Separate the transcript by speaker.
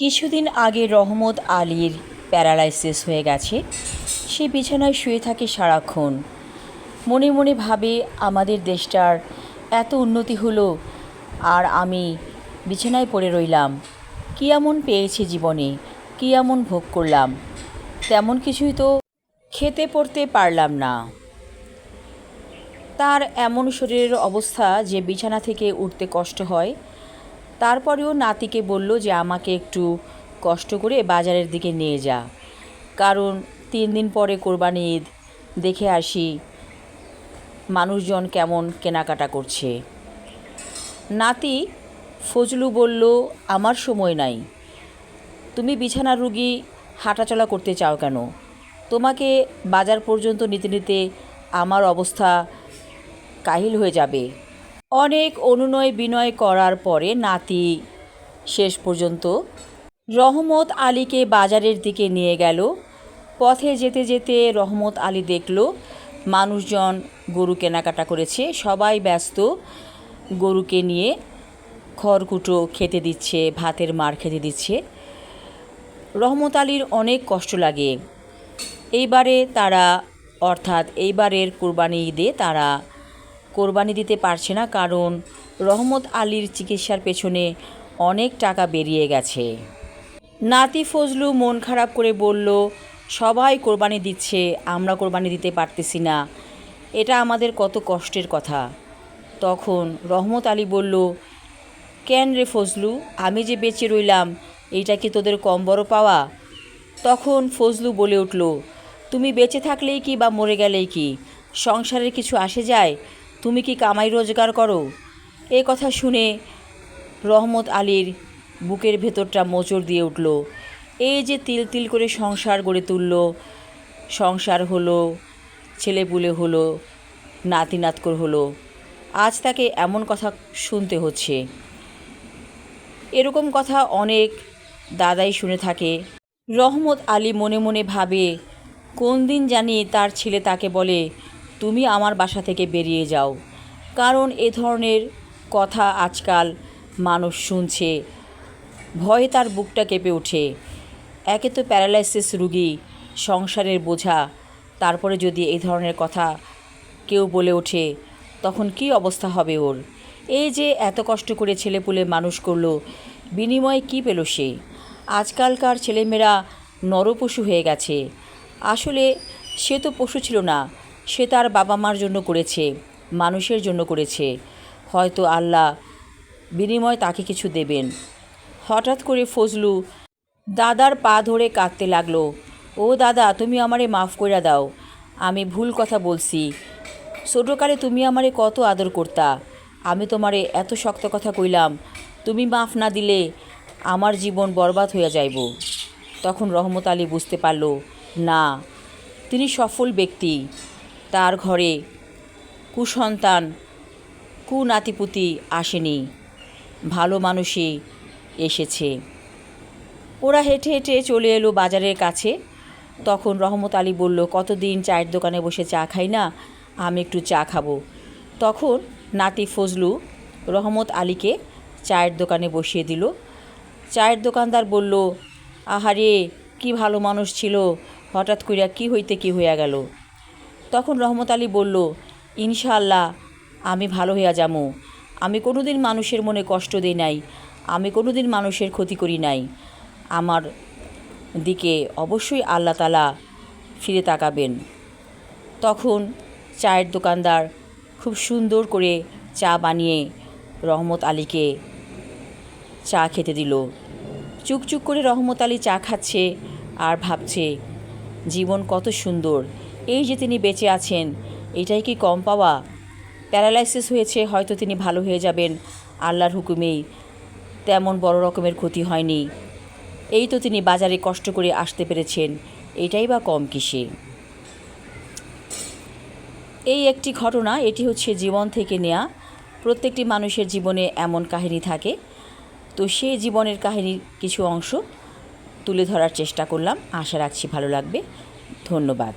Speaker 1: কিছুদিন আগে রহমত আলীর প্যারালাইসিস হয়ে গেছে। সে বিছানায় শুয়ে থাকে সারাক্ষণ। মনে মনে ভাবে, আমাদের দেশটার এত উন্নতি হলো, আর আমি বিছানায় পড়ে রইলাম। কী এমন পেয়েছি জীবনে, কী এমন ভোগ করলাম, তেমন কিছুই তো খেতে পড়তে পারলাম না। তার এমন শরীরের অবস্থা যে বিছানা থেকে উঠতে কষ্ট হয় তারপরেও নাতিকে বলল যে আমাকে একটু কষ্ট করে বাজারের দিকে নিয়ে যা। কারণ তিন দিন পরে কোরবানি ঈদ, দেখে আসি মানুষজন কেমন কেনাকাটা করছে। নাতি ফজলু বলল, আমার সময় নাই। তুমি বিছানার রুগী হাঁটাচলা করতে চাও কেন? তোমাকে বাজার পর্যন্ত নিতে নিতে আমার অবস্থা কাহিল হয়ে যাবে। অনেক অনুনয় বিনয় করার পরে নাতি শেষ পর্যন্ত রহমত আলীকে বাজারের দিকে নিয়ে গেল। পথে যেতে যেতে রহমত আলী দেখল, মানুষজন গরু কেনাকাটা করেছে। সবাই ব্যস্ত, গরুকে নিয়ে খড়কুটো খেতে দিচ্ছে, ভাতের মার খেতে দিচ্ছে। রহমত আলীর অনেক কষ্ট লাগে। এইবারে তারা, অর্থাৎ এইবারের কোরবানি ঈদে তারা কোরবানি দিতে পারছে না কারণ রহমত আলীর চিকিৎসার পেছনে অনেক টাকা বেরিয়ে গেছে। নাতি ফজলু মন খারাপ করে বলল, সবাই কোরবানি দিচ্ছে, আমরা কোরবানি দিতে পারতেছি না। এটা আমাদের কত কষ্টের কথা। তখন রহমত আলী বলল, কেন রে ফজলু, আমি যে বেঁচে রইলাম, এইটা কি তোদের কম বড় পাওয়া? তখন ফজলু বলে উঠল, তুমি বেঁচে থাকলেই কি বা মরে গেলেই কি? সংসারের কিছু আসে যায় তুমি কি কামাই রোজগার করো? এ কথা শুনে রহমত আলীর বুকের ভেতরটা মোচড় দিয়ে উঠল। এই যে তিল তিল করে সংসার গড়ে তুলল, সংসার হলো, ছেলেপুলে হলো, নাতি নাতকর হলো, আজ তাকে এমন কথা শুনতে হচ্ছে। এরকম কথা অনেক দাদাই শুনে থাকে। রহমত আলী মনে মনে ভাবে কোন দিন জানি তার ছেলে তাকে বলে তুমি আমার বাসা থেকে বেরিয়ে যাও। কারণ এ ধরনের কথা আজকাল মানুষ শুনছে। ভয়ে তার বুকটা কেঁপে ওঠে। একে তো প্যারালাইসিস রুগী, সংসারের বোঝা। তারপরে যদি এই ধরনের কথা কেউ বলে ওঠে, তখন কি অবস্থা হবে ওর? এই যে এত কষ্ট করে ছেলেপুলে মানুষ করল, বিনিময়ে কি পেল সে? আজকালকার ছেলেমেয়েরা নরপশু হয়ে গেছে। আসলে সে তো পশু ছিল না। সে তার বাবা মার জন্য করেছে, মানুষের জন্য করেছে। হয়তো আল্লাহ বিনিময় তাকে কিছু দেবেন। হঠাৎ করে ফজলু দাদার পা ধরে কাঁদতে লাগল। ও দাদা, তুমি আমারে মাফ করে দাও। আমি ভুল কথা বলছি। ছোটোকালে তুমি আমারে কত আদর করতা। আমি তোমারে এত শক্ত কথা কইলাম। তুমি মাফ না দিলে আমার জীবন বরবাদ হইয়া যাইব। তখন রহমত আলী বুঝতে পারল, না, তিনি সফল ব্যক্তি। তার ঘরে। কুসন্তান, কুনাতিপুতি আসেনি। ভালো মানুষই এসেছে। ওরা হেঁটে হেঁটে চলে এলো বাজারের কাছে। তখন রহমত আলী বলল, কতদিন চায়ের দোকানে বসে চা খাই না? আমি একটু চা খাব। তখন নাতি ফজলু রহমত আলীকে চায়ের দোকানে বসিয়ে দিল। চায়ের দোকানদার বলল, আহারে, কি ভালো মানুষ ছিল। হঠাৎ করিয়া কি হইতে কি হইয়া গেল? তখন রহমত আলী বলল, ইনশাআল্লাহ, আমি ভালো হইয়া যামু। আমি কোনোদিন মানুষের মনে কষ্ট দেই নাই। আমি কোনোদিন মানুষের ক্ষতি করি নাই। আমার দিকে অবশ্যই আল্লাহ তালা ফিরে তাকাবেন। তখন চায়ের দোকানদার খুব সুন্দর করে চা বানিয়ে রহমত আলীকে চা খেতে দিল। চুকচুক করে রহমত আলী চা খাচ্ছে আর ভাবছে, জীবন কত সুন্দর। এই যে তিনি বেঁচে আছেন, এটাই কি কম পাওয়া? প্যারালাইসিস হয়েছে, হয়তো তিনি ভালো হয়ে যাবেন, আল্লাহর হুকুমেই। তেমন বড় রকমের ক্ষতি হয়নি। এই তো তিনি বাজারে কষ্ট করে আসতে পেরেছেন, এটাই বা কম কিসে এই একটি ঘটনা, এটি হচ্ছে জীবন থেকে নেয়া। প্রত্যেকটি মানুষের জীবনে এমন কাহিনী থাকে। তো সেই জীবনের কাহিনীর কিছু অংশ তুলে ধরার চেষ্টা করলাম। আশা রাখছি ভালো লাগবে। ধন্যবাদ।